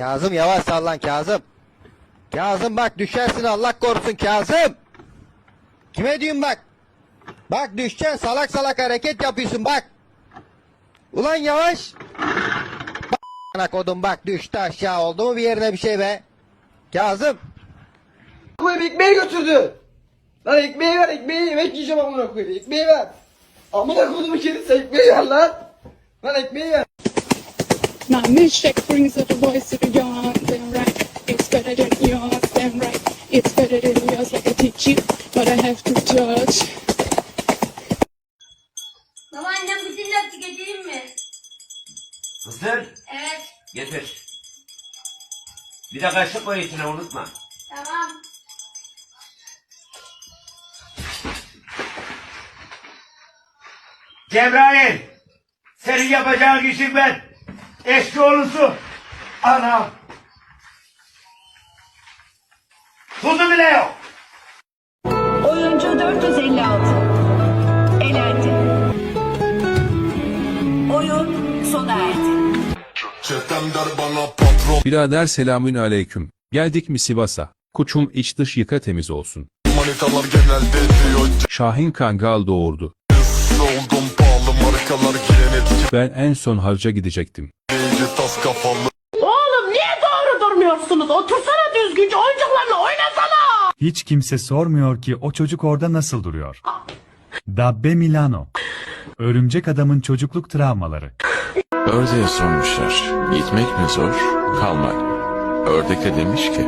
Kazım yavaş sallan Kazım. Kazım bak düşersin Allah korusun Kazım. Kime diyorum bak. Bak düşeceksin salak salak hareket yapıyorsun bak. Ulan yavaş. Bak kodum bak düştü aşağı oldu mu bir yerine bir şey be. Kazım. koyayım ekmeği götürdü. Lan ekmeği ver ekmeği yemek yiyeceğim amına koyayım ekmeği ver. Amına koyduğum kerisi ekmeği ver lan. Lan ekmeği ver. My milkshake brings out the boys to the young, damn right. It's better than yours, damn right. It's better than yours, like I teach you, but I have to judge. Baba annem bütün yaptı getireyim mi? Mısır Evet. getir. Bir de kaşık koy içine unutma. Tamam. Cebrail! Senin yapacağın işin ben. Eski oğlusu. Anam. Tuzu bile yok. Oyuncu 456. Elendi. Oyun sona erdi. Birader selamün aleyküm. Geldik mi Sivas'a? Kuçum iç dış yıka temiz olsun. Manitalar genelde diyor Şahin Kangal doğurdu. Ben en son harca gidecektim. Tas kafalı Oğlum niye doğru durmuyorsunuz? Otursana düzgünce oyuncaklarla oynasana. Hiç kimse sormuyor ki o çocuk orada nasıl duruyor. Dabbe Milano. Örümcek adamın çocukluk travmaları. Ördeğe sormuşlar. Gitmek mi zor, kalmak. Ördek de demiş ki.